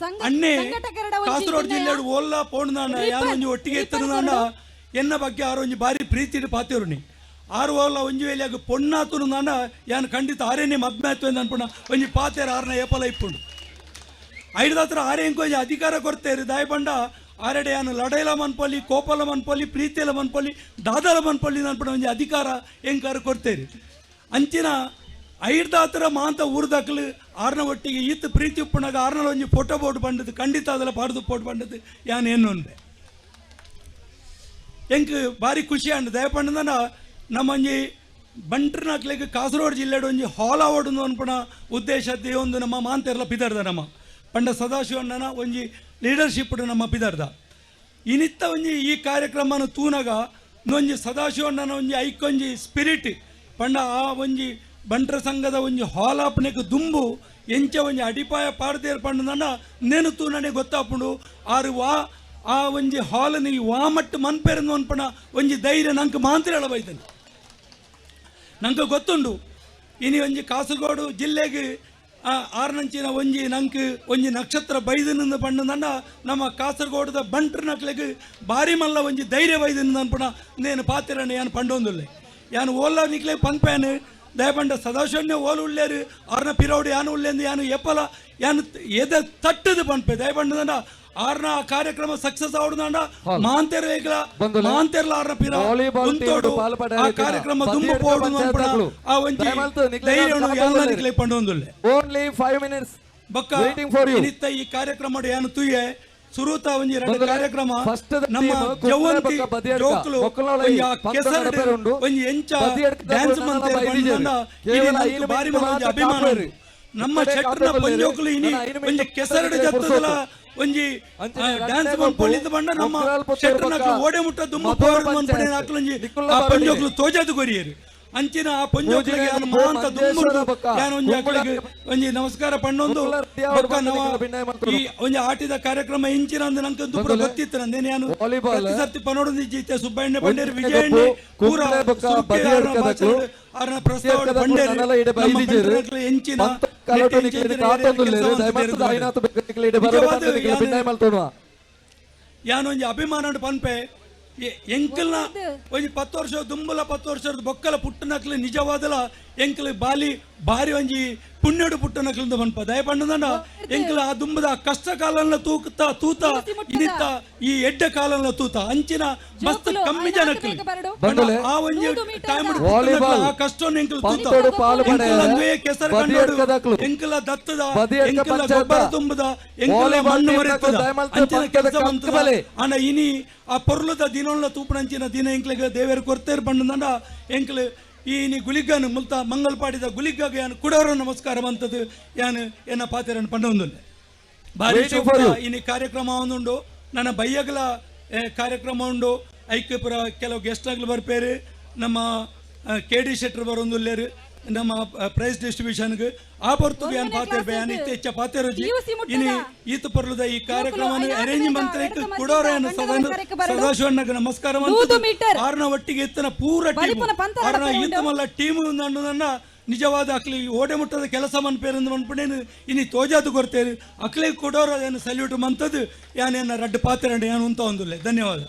ಚಿನ್ನಯ ಜಿಲ್ಲೆಡು ಓಲ್ಲ ಪೋಣದಾಂಡ ಯಾನು ಒಂಜಿ ಒಟ್ಟಿಗೆ ಎತ್ತನದಾಂಡ ಎನ್ನ ಬಗ್ಗೆ ಒಂಜಿ ಬಾರಿ ಪ್ರೀತಿಡ್ ಪಾತಿರುನಿ ಆರು ಓಲ್ಲ ಒಂಜಿ ವೇಲಿಯಾಗ ನಾನು ಯಾನು ಖಂಡಿತ ಆರೇನೆ ಮದ್ಮಾತು ಅನ್ಪುಣ ಒಂಜಿ ಪಾತೆರ ಆರ್ನ ಏಪಲ ಇಪ್ಪುಂಡು. ಐಡದಾತ್ರ ಆರೆ ಇಂಕೊಂಜಿ ಅಧಿಕಾರ ಕೊರತೆ ದಾಯ ಬಂಡ ಆರೆಡೆ ಯಾನು ಲಡೈಲ ಮನ್ಪೊಲಿ ಕೋಪಲ ಮನ್ಪೊಲಿ ಪ್ರೀತಿಲ ಮನ್ಪೊಲಿ ದಾದಲ ಮನ್ಪೊಲಿ ಅನ್ಪುಣ ಒಂಜಿ ಅಧಿಕಾರ ಎಂಕಾರ ಕೊಡ್ತೇರಿ ಅಂಚಿನ ಐಡ್ದ ಹತ್ರ ಮಾಂತ ಊರ್ದಕ್ಲು ಆರ್ನ ಒಟ್ಟಿಗೆ ಈತ ಪ್ರೀತಿ ಉಪ್ಪನಾಗ ಆರ್ನ ಒಂಜಿ ಫೋಟೋ ಬೋಟ್ ಬಂಡದು ಖಂಡಿತ ಅದೆಲ್ಲ ಪಾಡ್ದು ಪೋಟ್ ಬಂಡದು ಯಾನ್ ಏನು ಅಂದೆ ಎಂಕ್ ಭಾರಿ ಖುಷಿ ಅಂಡ್ ದಯಪಂಡದನ ನಮ್ಮಂಜಿ ಬಂಟ್ರನಾಕ್ಲೆಗ್ ಕಾಸರಗೋಡು ಜಿಲ್ಲೆಡ್ ಒಂಜಿ ಹಾಲ್ ಅವಾರ್ಡ್ ಅನ್ಪಣ ಉದ್ದೇಶ ಒಂದು ನಮ್ಮ ಮಾಂತೆರ್ಲ ಪಿದರ್ದ ನಮ್ಮ. ಪಂಡ ಸದಾಶಿವಣ್ಣನ ಒಂಜಿ ಲೀಡರ್ಶಿಪ್ ನಮ್ಮ ಪಿದರ್ದ. ಇನಿತ್ತ ಒಂಜಿ ಈ ಕಾರ್ಯಕ್ರಮನ ತೂನಗ ಒಂಜಿ ಸದಾಶಿವಣ್ಣನ ಒಂಜಿ ಐಕೊಂಜಿ ಸ್ಪಿರಿಟ್ ಪಂಡ ಆ ಒಂಜಿ ಬಂಟ್ರ ಸಂಘದ ಒಂಜಿ ಹಾಲ್ ಆಪನೆಗ್ ದುಂಬು ಎಂಚ ಒಂಜಿ ಅಡಿಪಾಯ ಪಾಡ್ದೇರ್ ಪಂಡದನ್ನ ನೆನತು ತೂನನೆ ಗೊತ್ತಾಪುಂಡು. ಆರು ವಾ, ಆ ಒಂಜಿ ಹಾಲನಿ ವಾಮಟ್ಟು ಮನ್ಪೆರಂದು ಅನ್ಪಣ ಒಂಜಿ ಧೈರ್ಯ ನಂಗೆ ಮಾತ್ರ ಹೇಳಬೈತಾನೆ ನಂಗೆ ಗೊತ್ತುಂಡು, ಇನಿ ಒಂಜಿ ಕಾಸರಗೋಡು ಜಿಲ್ಲೆಗೆ ಆರ್ನಂಚಿನ ಒಂಜಿ ನಂಗೆ ಒಂಜಿ ನಕ್ಷತ್ರ ಬೈದನಿಂದ ಪಂಡದಂಡ ನಮ್ಮ ಕಾಸರಗೋಡದ ಬಂಟ್ರ ನಕ್ಲೆಗ್ ಬಾರಿ ಮಲ್ಲ ಒಂಜಿ ಧೈರ್ಯ ಬೈದನಿಂದ ಅನ್ಪಣ ನೇನು ಪಾತ್ರ ಯಾನು ಪಂಡೊಂದುಲ್ಲೆ. ಯಾನು ಓಲ್ಲ ನಿಕ್ಲೆ ಪನ್ಪೇನು ದಯಪಂಡ ಸದಾಶನ್ಯ ಓಲು ಉಳ್ಳೇರು ಆರ್ನ ಪಿರೋಡು ಯಾನು ಉಳ್ಳೇಂದು ಯಾನು ಎಪ್ಪಲ ಯಾನು ಎದೆ ತಟ್ಟದು ಪನ್ಪೆ ದಯಪಂಡ ಆರ್ನ ಆ ಕಾರ್ಯಕ್ರಮ ಸಕ್ಸಸ್ ಆವಡ್ದಂಡ ಮಾಂತೆರ ಏಗ್ಲ ಮಾಂತೆರ್ಲ ಆರ್ನ ಪಿರ ಪಾಲ್ಪಡ ಆ ಕಾರ್ಯಕ್ರಮ ದುಂಬು ಪೋಡು ಪಂಚಾಯತ್ಗಳು. ಆ ಒಂಜಿ ದಯಮಾಡ್ತು ನಿಕ್ಲೆ ಯಾನ ಕಾಪಾಡಲಿ. ನಿಕ್ಲೆ ಪಂಡೊಂದುಲ್ಲೆ ಓನ್ಲಿ ಫೈವ್ ಮಿನಿಟ್ಸ್ ಬಕ್ಕ ವೇಟಿಂಗ್ ಫಾರ್ ಯು ಈ ಕಾರ್ಯಕ್ರಮ ಯಾನು ತುಯ್ಯೆ. ಎರಡು ಬಂಧುಲೆ, ಕಾರ್ಯಕ್ರಮ first ನಮ್ಮ ಜವಂತಿ ಬದಿಯಡ್ಕ. ಒಂಜಿ ಕೆಸರಡು. ಒಂಜಿ ಎಂಚ ಡ್ಯಾನ್ಸ್ ಮಂತೆ ನಂತು ಬಾರಿ ಮನ ಅಭಿಮಾನ ನಮ್ಮ ಚಟ್ರನ ಇನಿ ಒಂಜಿ ಕೆಸರ್ಡ್ ಜತ್ತದಲ ಒಂಜಿ ಡ್ಯಾನ್ಸ್ ಮನ್ ಬಂಡ ನಮ್ಮ ಚಟ್ರನ ಓಡೆ ಮುಟ್ಟ ದುಮ್ಮ ಪೋರ್ಡ್ ಮನ್ ಪಡೆ. ನಾಕ್ಲಂಜಿ ಪಂಜೋಕ್ಲು ತೋಜಾದು ಕೊರಿಯರು ಅಂಚಿನ ಆ ಪಂಜೋಕ್ಲಿಗೆ ಮಹಾಂತ ಮಾಂತ. ಯಾನು ಒಂಜಿ ಕುಂಬಳ ಒಂಜಿ ನಮಸ್ಕಾರ ಪಣ್ಣೊಂದು ಬೊಕ್ಕ ನವ. ಈ ಒಂಜಿ ಆಟಿದ ಕಾರ್ಯಕ್ರಮ ಇಂಚಿನ ಅಂದ್ ನಂಗೆ ದುಪ್ಪುರ ಬಂಧುಲೆ, ಗೊತ್ತಿತ್ತು ನಂದೇನು ಯಾನು ಪ್ರತಿ ಸರ್ತಿ ಪನೋಡು ಜೀತೆ ಸುಬ್ಬಣ್ಣ ಬಂಡೇರು ವಿಜಯ ವಿಜಯಣ್ಣ ಪೂರ ಆರ್ನ ಆರ್ನ ಪ್ರಸ್ತಾವ ಬಂಡೇರು ನಮ್ಮ ಎಂಚಿನ ನಿಜವಾದ. ಯಾನೊಂಜಿ ಅಭಿಮಾನ ಪನ್ಪೆ. ಎಂಕಲ್ನ ಒಂಜಿ ಪತ್ತು ವರ್ಷ ದುಂಬಲ ಪತ್ತು ವರ್ಷದ ಬೊಕ್ಕಲ ಪುಟ್ಟನಕ್ಲೆ ನಿಜವಾದಲ ಎಂಕಲ್ ಬಾಲಿ ಬಾರಿ ಒಂಜಿ ಪುಣ್ಯಡು ಪುಟ್ಟನಕ್ಲಿಂದ ಪನ್ಪ ದಯ ఎంకల ఆ ಆ ದುಂಬದ ಆ ಕಷ್ಟ తూత ತೂಕ್ತ ತೂತ ఎడ్డ ಈ ಎಡ್ಡ అంచిన ತೂತ. ಅಂಚಿನ ಮಸ್ತ್ ಜೋಕುಲು, ಕಮ್ಮಿ ಐನಾತು ಜನಕ್ಲಿ ಬೇಗ ಬರಡು. ಬಂಧುಲೆ, ಆ ಒಂಜಿ ಟೈಮ್. ಆ ಕಷ್ಟವನ್ನು ಎಂಕಲ್ ತೂತ. ಎಂಕಲ್ ಅಂದುವೆ ಕೆಸರು ಎಡ್ಕದಕ್ಲು. ಎಂಕಲ ದತ್ತದ ಎಂಕಲ ಗೊಬ್ಬರ ತುಂಬದ ಎಂಕಲ ಮಣ್ಣು ಮರೆತದ. ಅಂಚಿನ ಕೆಲಸ ಬಂತದ ಬಲೆ. ಅಣ್ಣ ಇನಿ ಆ ಪೊರ್ಲದ ದಿನೊಳ್ಳ ತೂಪಣಂಚಿನ ದಿನ ಎಂಕ್ಲೆಗ್ ದೇವೇರು ಕೊರ್ತೇರು ಬಂಡಂದ ಎಂಕ್ಲು ಈ ನೀ ಗುಲಿಗನ್ ಮುಲ್ತ ಮಂಗಲ್ ಪಾಡಿದ ಗುಲಿಗ್ಗಾಗ ಯಾನು ಕುಡೋರು ನಮಸ್ಕಾರ ಅಂತದ್ದು ಯಾನು ಎನ್ನ ಪಾತೆರನ್ನು ಪಂಡೊಂದುಲ್ಲೆ ಭಾರಿ ಇನಿ ಕಾರ್ಯಕ್ರಮ ಒಂದುಂಡು. ನನ್ನ ಬೈಯಗಲ ಕಾರ್ಯಕ್ರಮ ಉಂಡು. ಐಕ್ಯಪುರ ಕೆಲವು ಗೆಸ್ಟ್ಗಳು ಬರ್ಪೇರು. ನಮ್ಮ ಕೆ ಡಿ ಶೆಟ್ರ್ ಬರೊಂದುಲ್ಲೇರು. ನಮ್ಮ ಪ್ರೈಸ್ ಡಿಸ್ಟ್ರಿಬ್ಯೂಷನ್ಗೆ ಆಪರ್ತು ಹೊರತು ಯಾನ್ ಪಾತಿರ್ಬೆ ಯಾನ್ ಇತ್ತೆ ಹೆಚ್ಚ ಪಾತಿರೋಜಿ PUC ಇನಿ ಈತ ಪರ್ಲದ ಈ ಕಾರ್ಯಕ್ರಮ ಐನಾರು ಅರೇಂಜ್ ಮಂತ್ರಕ್ಕೆ ಎಡ್ಕ ಕುಡೋರ ಮಸ್ಜಿದ ಏನು ಗಂಡನ ಕರೆಕ ಬರಡು. ಸದಾಶಿವಣ್ಣಗೆ ನಮಸ್ಕಾರ ನೂದು ಮೀಟರ್. ಆರ್ನ ಒಟ್ಟಿಗೆ ಇತ್ತನ ಪೂರ ಟೀಮ್. ಆರ್ನ ಈತಮಲ್ಲ ಈತ ಮಲ್ಲ ಟೀಮ್ ನನ್ನ ನಿಜವಾದ ಅಕ್ಲಿ ಓಡೆ ಮುಟ್ಟದ ಕೆಲಸ ಮನ್ಪೇರಂದು ಮನ್ಪಡೇನು ಇನಿ ತೋಜಾದು ಅಕ್ಲಿ ಅಕ್ಲಿಗೆ ಕೊಡೋರು ಅದೇನು ಸಲ್ಯೂಟ್ ಮಂತದ್ದು ಯಾನೇನ ರಡ್ಡು ಪಾತ್ರೆ ಏನು ಅಂತ ಒಂದಿಲ್ಲ. ಧನ್ಯವಾದ.